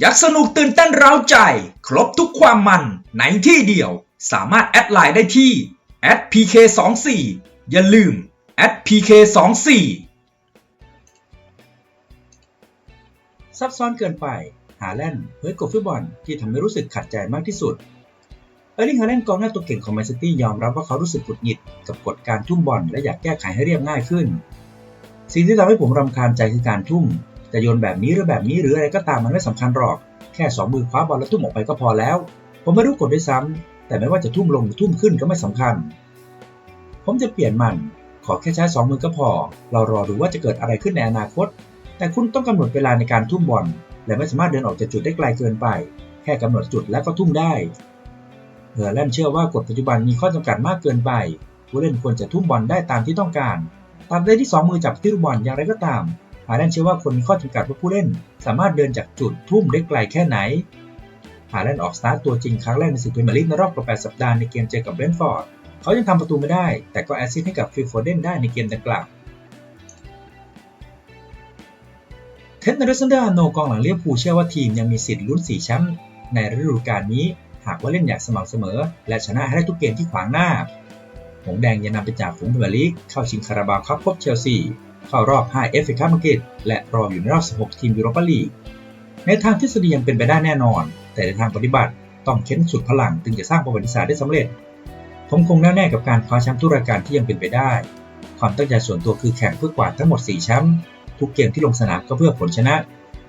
อยากสนุกตื่นเต้นเร้าใจ ครบทุกความมันในที่เดียว สามารถแอดไลน์ได้ที่ @pk24 อย่าลืม @pk24 ซับซ้อนเกินไป หาแลนด์เฮ้ยกบฟุตบอลที่ทำให้รู้สึกขัดใจมากที่สุด เออร์ลิงฮาแลนด์กองหน้าตัวเก่งของแมนซิตี้ยอมรับว่าเขารู้สึกหงุดหงิดกับกฎการทุ่มบอลและอยากแก้ไขให้เรียบง่ายขึ้น สิ่งที่ทำให้ผมรำคาญใจคือการทุ่ม จะโยนแบบนี้หรือแบบนี้หรืออะไรก็ตามมันไม่สำคัญหรอก แค่สองมือคว้าบอลแล้วทุ่มออกไปก็พอแล้ว ผมไม่รู้กฎด้วยซ้ำแต่ไม่ว่าจะทุ่มลงหรือทุ่มขึ้นก็ไม่สำคัญ ผมจะเปลี่ยนมัน ขอแค่ใช้สองมือก็พอ เรารอดูว่าจะเกิดอะไรขึ้นในอนาคต แต่คุณต้องกำหนดเวลาในการทุ่มบอล และไม่สามารถเดินออกจากจุดได้ไกลเกินไป แค่กำหนดจุดแล้วก็ทุ่มได้เฮอร์แลนเชื่อว่ากฎปัจจุบันมีข้อจำกัดมากเกินไป ผู้เล่นควรจะทุ่มบอลได้ตามที่ต้องการตามใดที่สองมือจับที่ลูกบอลอย่างไรก็ตาม ฮาแลนด์เชื่อว่าคนมีข้อจำกัดว่าผู้เล่น สามารถเดินจากจุดทุ่มได้ไกลแค่ไหน ฮาแลนด์ออกสตาร์ตตัวจริงครั้งแรกในศึกพรีเมียร์ลีกในรอบกว่า8สัปดาห์ในเกมเจอกับเบรนท์ฟอร์ด เขายังทำประตูไม่ได้ แต่ก็แอสซิสต์ให้กับฟิลโฟเดนได้ในเกมดังกล่าวเท็ดนาร์ซันเดอร์โนกองหลังเลี้ยบพูลเชื่อว่าทีมยังมีสิทธิ์ลุ้นสีแชมป์ในฤดูกาลนี้ หากว่าเล่นอย่างสม่ำเสมอ และชนะให้ได้ทุกเกมที่ขวางหน้า หงส์แดงยังนำไปจากฝูงพรีเมียร์ลีกเข้าชิงคาราบาวคัพพบเชลซี เข้ารอบ 5 เอฟเอคัพอังกฤษและรออยู่ในรอบ 16 ทีมยูโรปาลีก ในทางทฤษฎียังเป็นไปได้แน่นอน แต่ในทางปฏิบัติต้องเค้นสุดพลังจึงจะสร้างประวัติศาสตร์ได้สำเร็จ ผมคงแน่วแน่กับการคว้าแชมป์ทุกรายการที่ยังเป็นไปได้ ความตั้งใจส่วนตัวคือแข่งเพื่อกวาดทั้งหมด 4 แชมป์ทุกเกมที่ลงสนามก็เพื่อผลชนะ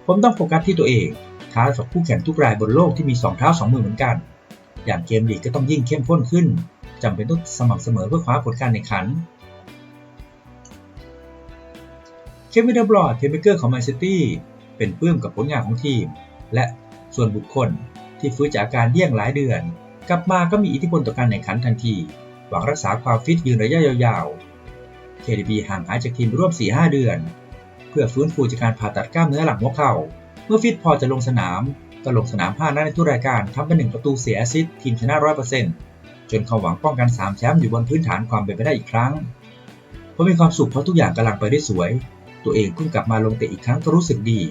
ผมต้องโฟกัสที่ตัวเองท้ากับคู่แข่งทุกรายบนโลกที่มี2เท้า2มือเหมือนกัน อย่างเกมลีกก็ต้องยิ่งเข้มข้นขึ้นจำเป็นต้องสม่ำเสมอเพื่อคว้าผลการแข่งขัน เควินเดบรอดเทนเบเกอร์ของแมนซิตี้เป็นปลื้มกับผลงานของทีม และส่วนบุคคลที่ฟื้นจากอาการเยี่ยงหลายเดือน กลับมาก็มีอิทธิพลต่อการแข่งขันทันที หวังรักษาความฟิตยืนระยะยาวๆ KDB ห่างหายจากทีมร่วม 4-5 เดือน เพื่อฟื้นฟูจากการผ่าตัดกล้ามเนื้อหลังหัวเข่า เมื่อฟิตพอจะลงสนาม ก็ลงสนาม 5 นัดในทุกรายการทำเป็น1ประตูเสียแอซิสต์ทีมชนะ 100%จนเขาหวังป้องกัน 3 แชมป์อยู่บนพื้นฐานความเป็นไปได้อีกครั้ง ผมมีความสุขเพราะทุกอย่างกำลังไปได้สวย ตัวเองเพิ่งกลับมาลงเตะอีกครั้งก็รู้สึกดี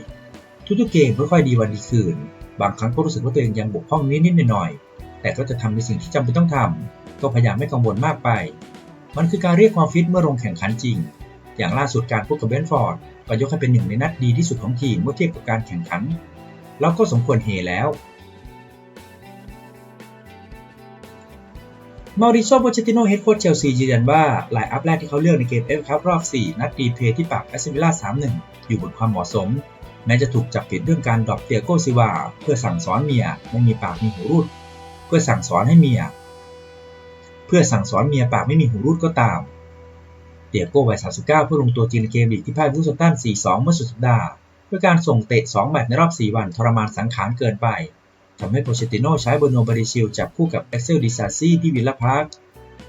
ทุกๆเกมค่อยๆดีวันดีคืน บางครั้งก็รู้สึกว่าตัวเองยังบกพร่องนิดๆหน่อยๆแต่ก็จะทำในสิ่งที่จำเป็นต้องทำก็พยายามไม่กังวลมากไป มันคือการเรียกความฟิตเมื่อลงแข่งขันจริง อย่างล่าสุดการพบกับเบนฟอร์ดก็ยกให้เป็นหนึ่งในนัดดีที่สุดของทีมเมื่อเทียบกับการแข่งขันเราก็สมควรเฮแล้ว มาริโซโปเชติโนเฮดโค้ชเชลซียืนยันว่าไลน์อัพแรกที่เขาเลือกในเกมเอฟคัพรอบ 4 นัดรีเพย์ที่ปากแอสเซมิล่า3-1 อยู่บนความเหมาะสม แม้จะถูกจับผิดเรื่องการดรอปเตียโกซิวา เพื่อสั่งสอนเมียไม่มีปากมีหูรูด เพื่อสั่งสอนให้เมีย เพื่อสั่งสอนเมียปากไม่มีหูรูดก็ตาม เตียโกวัย 39 เพื่อลงตัวจริงในเกมลีกที่พ่ายวูสตัน 4-2 เมื่อสุดสัปดาห์ด้วยการส่งเตะ 2 แมตช์ในรอบ 4 วันทรมานสังขารเกินไป ทำให้โปเชติโนใช้บอร์โนบาริชิลจับคู่กับเอ็กเซลดิซาซีที่วิลล่าพาร์ค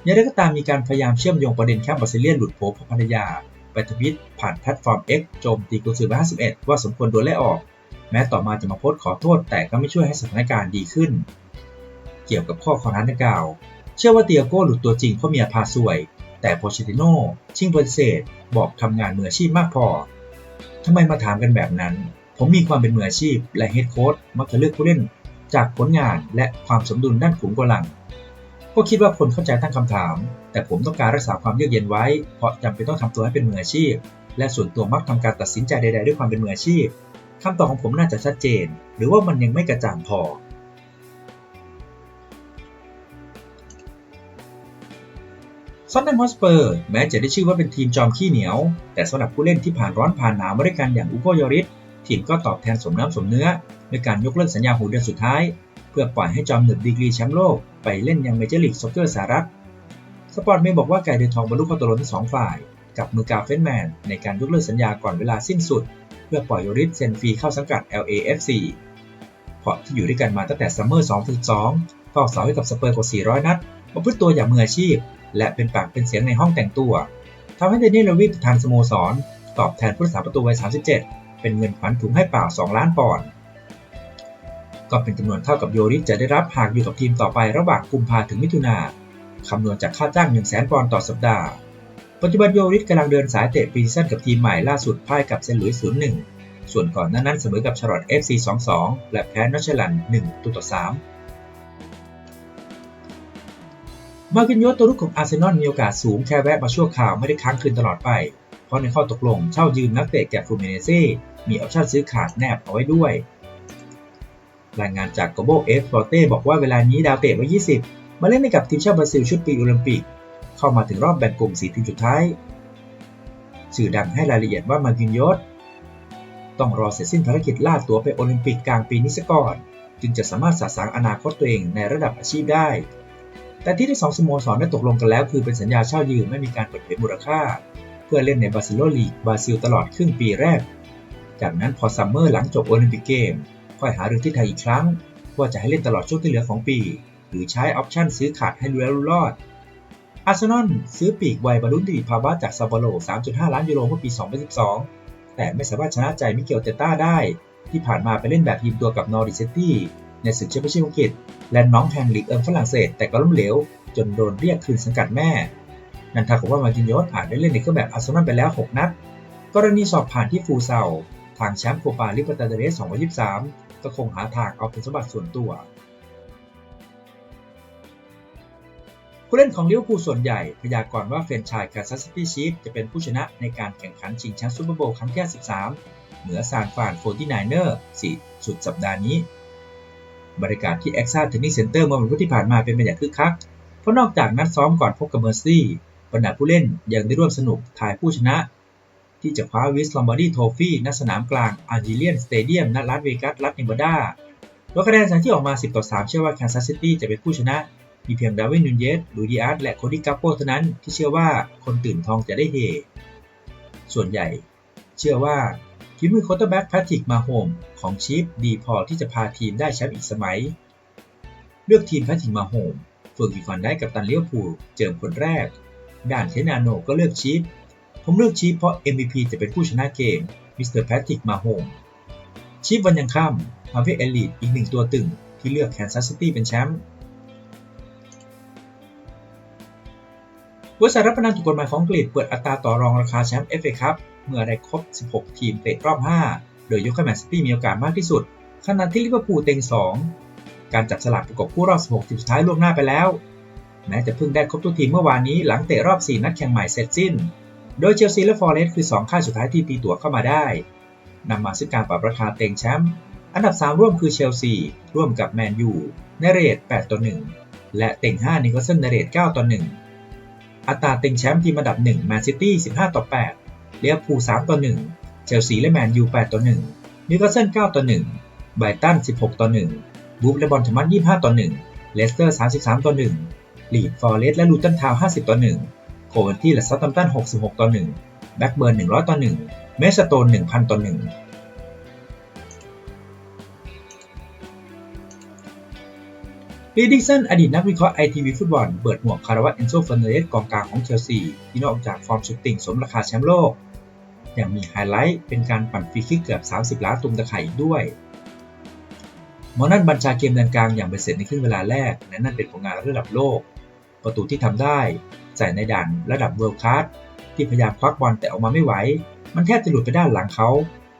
อย่างไรก็ตามมีการพยายามเชื่อมโยงประเด็นแค่บาซิเลียนหลุดโผล่ภรรยาไปทวิตผ่านแพลตฟอร์ม X โจมตีกุนซือ51 ว่าสมควรโดนไล่ออก แม้ต่อมาจะมาโพสขอโทษแต่ก็ไม่ช่วยให้สถานการณ์ดีขึ้น เกี่ยวกับข้อขอร้านดังกล่าว เชื่อว่าเตียโก้หลุดตัวจริงเพราะเมียพาสวย แต่โปเชติโนชิงปฏิเสธบอกทำงานมืออาชีพมากพอทำไมมาถามกันแบบนั้น ผมมีความเป็นมืออาชีพและเฮดโค้ชมักจะเลือกผู้เล่น จากผลงานและความสมดุลด้านขุมกำลัง ก็คิดว่าคนเข้าใจตั้งคำถาม แต่ผมต้องการรักษาความเยือกเย็นไว้ เพราะจำเป็นต้องทำตัวให้เป็นมืออาชีพ และส่วนตัวมักทำการตัดสินใจใด ๆ ด้วยความเป็นมืออาชีพคำตอบของผมน่าจะชัดเจน หรือว่ามันยังไม่กระจ่างพอ ซอนแนมฮอสเปอร์แม้จะได้ชื่อว่าเป็นทีมจอมขี้เหนียว แต่สำหรับผู้เล่นที่ผ่านร้อนผ่านหนาวมาด้วยกันอย่างอุโกยอริส ทีมก็ตอบแทนสมน้ำสมเนื้อด้วยการยกเลิกสัญญาหูเดือนสุดท้าย เพื่อปล่อยให้จอมหนึ่งดีกรีแชมป์โลกไปเล่นยังเมเจอร์ลีกซ็อกเกอร์สหรัฐ สปอร์ตเมย์บอกว่าไก่เดือทองบรรลุข้อตกลงทั้งสองฝ่าย กับมือกาเฟนแมน ในการยกเลิกสัญญาก่อนเวลาสิ้นสุด เพื่อปล่อยโยริสเซนฟีเข้าสังกัด LAFC เพราะที่อยู่ด้วยกันมาตั้งแต่ซัมเมอร์ 2012เฝ้าเสาให้กับสเปอร์กว่า 400 นัดมาพึ่ตัวอย่างมืออาชีพ และเป็นปากเป็นเสียงในห้องแต่งตัวทำให้เดนิเอลวิทประธานสโมสร ตอบแทนผู้รักษาประตูวัย 37 เป็นเงินขวัญถุงให้เปล่า 2 ล้านปอนด์ก็เป็นจำนวนเท่ากับโยริจะได้รับหากอยู่กับทีมต่อไประหว่างกุมภาถึงมิถุนาคำนวณจากค่าจ้าง 1 0 0 0 0 0 ปอนด์ต่อสัปดาห์ ปัจจุบันโยริสกำลังเดินสายเตะปรีซีซั่นกับทีมใหม่ล่าสุดพ่ายกับเซนต์หลุยส์01 ส่วนก่อนหน้านั้นเสมอกับชาร์ลอตต์ FC 2-2 และแพ้นอชแลน1ต่อ3มาร์กินโยสตัวรุกของอาร์เซนอลมีโอกาสสูงแค่แวะมาชั่วคราวไม่ได้ค้างคืนตลอดไป เพราะในข้อตกลงเช่ายืมนักเตะแก่ฟลูเมเนเซ่ มีออปชั่นซื้อขาดแนบเอาไว้ด้วย รายงานจากโกโบเอฟฟอร์เต้บอกว่าเวลานี้ดาวเตะวัย20 มาเล่นให้กับทีมชาติบราซิลชุดปีโอลิมปิก เข้ามาถึงรอบแบ่งกลุ่ม4ทีมสุดท้าย สื่อดังให้รายละเอียดว่ามาร์กินยสต้องรอเสร็จสิ้นภารกิจล่าตัวไปโอลิมปิกกลางปีนี้ซะก่อน จึงจะสามารถสะสางอนาคตตัวเองในระดับอาชีพได้ แต่ที่ทั้งสองสโมสรได้ตกลงกันแล้ว คือเป็นสัญญาเช่ายืมไม่มีการเปิดเผยมูลค่า เพื่อเล่นในบาซิโลลีกบราซิลตลอดครึ่งปีแรก จากนั้นพอซัมเมอร์หลังจบโอลิมปิกเกมค่อยหารือที่ไทยอีกครั้ง ว่าจะให้เล่นตลอดช่วงที่เหลือของปี หรือใช้ออปชั่นซื้อขาดให้รู้แล้วรู้รอดอาร์เซนอลซื้อปีกวัยบรรลุนิติภาวะจากซาโปโล 3.5 ล้านยูโรเมื่อปี 2012 แต่ไม่สามารถชนะใจมิเกลเตต้าได้ ที่ผ่านมาไปเล่นแบบทีมตัวกับนอริเซตตี้ในศึกแชมเปี้ยนชิพอังกฤษ และน้องแทงลีกเอิงฝรั่งเศส แต่ก็ล้มเหลว จนโดนเรียกคืนสังกัดแม่ นันทากับว่ามาร์ตินยสอาจได้เล่นในเครื่องแบบอาร์เซนอลไปแล้ว 6 นัด กรณีสอบผ่านที่ฟูเซา ทางแชมป์โคปาลิเบอตาเดเรส2023 ก็คงหาทางเอาเป็นสมบัติส่วนตัว ผู้เล่นของลิเวอร์พูลส่วนใหญ่พยากรณ์ว่าเฟรนไชายกาซัสตี้ชีฟจะเป็นผู้ชนะในการแข่งขันชิงแชมป์ซูเปอร์โบว์ครั้งที่ 13 เหนือซานฟรานโฟร์ตี้ไนเนอร์4สุดสัปดาห์นี้ บรรยากาศที่เอ็กซ่าเทนนิสเซ็นเตอร์เมื่อวันพุธที่ผ่านมาเป็นไปอย่างคึกคัก เพราะนอกจากนัดซ้อมก่อนพบกับเมอร์ซี่บรรดาผู้เล่นยังได้ร่วมสนุกทายผู้ชนะ ที่จะคว้าวิสลอมบาร์ดีโทฟี่ณสนามกลางอาร์จิเลียนสเตเดียมณลาสเวกัสรัฐเนวาดาโดยคะแนนที่ออกมา 10 ต่อ 3 เชื่อว่าแคนซัสซิตี้จะเป็นผู้ชนะ มีเพียงดาวินนูนเยสลูดิอาร์ตและโคดี้กัปโปเท่านั้นที่เชื่อว่าคนตื่นทองจะได้เฮ ส่วนใหญ่ เชื่อว่าฝีมือโคตเตอร์แบ็กแพทริกมาโฮมของชีฟดีพอที่จะพาทีมได้แชมป์อีกสมัย เลือกทีมแพทริกมาโฮมเฟิร์กิฟันได้กับตันเลี้ยวพูเจิมคนแรก ด่านเทนาโนก็เลือกชีฟ ผมเลือกชีฟเพราะ MVP จะเป็นผู้ชนะเกม มิสเตอร์แพทริก มาโฮม ชีฟวันยังค่ำฮาเวเอลิทอีกหนึ่งตัวตึงที่เลือกแคนซัสซิตี้เป็นแชมป์บริษัทรับประกันถูกกฎหมายของอังกฤษเปิดอัตราต่อรองราคาแชมป์ FA ครับเมื่อได้ครบ 16 ทีมเตะรอบ 5 โดยยกให้แมนซิตี้มีโอกาสมากที่สุด ขณะที่ลิเวอร์พูลเต็ง 2 การจับสลากประกบผู้รอบ 16 ทีมสุดท้ายล่วงหน้าไปแล้ว แม้จะเพิ่งได้ครบทุกทีมเมื่อวานนี้หลังเตะรอบ 4 นัดแข่งใหม่เสร็จสิ้น โดยเชลซีและฟอร์เรสต์คือ 2 ค่ายสุดท้ายที่ตีตั๋วเข้ามาได้นำมาซึ่งการปรับราคาเต็งแชมป์อันดับ 3 ร่วมคือเชลซี ร่วมกับแมนยูในเรท 8 ต่อ 1 และเต็ง 5 นิโคลสันในเรท 9 ต่อ 1 อัตราเต็งแชมป์ทีมอันดับ 1 แมนซิตี้ 15 ต่อ 8เลียพูล3ต่อ 1 เชลซีและแมนยู 8 ต่อ 1 นิโคลสัน 9 ต่อ 1 ไบตัน 16 ต่อ 1 บูฟและบอลธรรมัส25 ต่อ 1 เลสเตอร์ 33 ต่อ 1 ลีดฟอร์เรสต์และลูตันทาวน์50 ต่อ 1 โคเวนที่และซัตตัมตัน66 ต่อ 1 แบ็กเบิร์น 100 ต่อ 1 เมสโตน 1,000 ต่อ 1 ลีดิงสันอดีตนักวิเคราะห์ไอทีวีฟุตบอล เปิดหมวกคาราวะเอนโซเฟอร์เนเรสกองกลางของเชลซี ที่นอกจากฟอร์มสุดติ่งสมราคาแชมป์โลก ยังมีไฮไลท์เป็นการปั่นฟรีคิกเกือบ 30 ล้านตุมตะไคร่อีกด้วยมอนันบัญชาเกมดินกลางอย่างเป็นเสร็จในครึ่งเวลาแรกและนั่นเป็นผลงานระดับโลก ประตูที่ทำได้ ใส่ในด่านระดับเวิลด์คลาสที่พยายามควักบอลแต่ออกมาไม่ไหว มันแทบจะหลุดไปด้านหลังเขา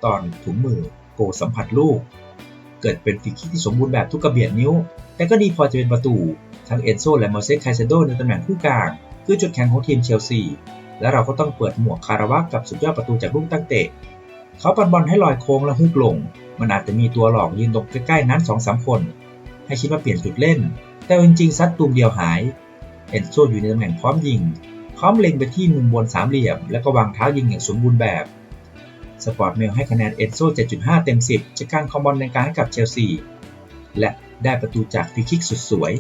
ตอนถุงมือโกสัมผัสลูก เกิดเป็นฟรีคิกที่สมบูรณ์แบบทุกกระเบียดนิ้ว แต่ก็ดีพอจะเป็นประตู ทั้งเอนโซและมอเซสไคเซโดในตำแหน่งผู้กลาง คือจุดแข็งของทีมเชลซี และเราก็ต้องเปิดหมวกคาราวะกับสุดยอดประตูจากลูกตั้งเตะ เขาปัดบอลให้ลอยโค้งและฮุกลง มันอาจจะมีตัวหลอกยืนตรงใกล้ๆนั้นสองสามคน ให้คิดว่าเปลี่ยนจุดเล่น แต่จริงๆซัดตูมเดียวหาย เอนโซอยู่ในตำแหน่งพร้อมยิง พร้อมเล็งไปที่มุมบนสามเหลี่ยม แล้วก็วางเท้ายิงอย่างสมบูรณ์แบบสปอร์ตเมลให้คะแนนเอนโซ 7.5 เต็ม 10 จากการคอมบอลในการให้กับเชลซี และได้ประตูจากฟรีคิกสุดสวย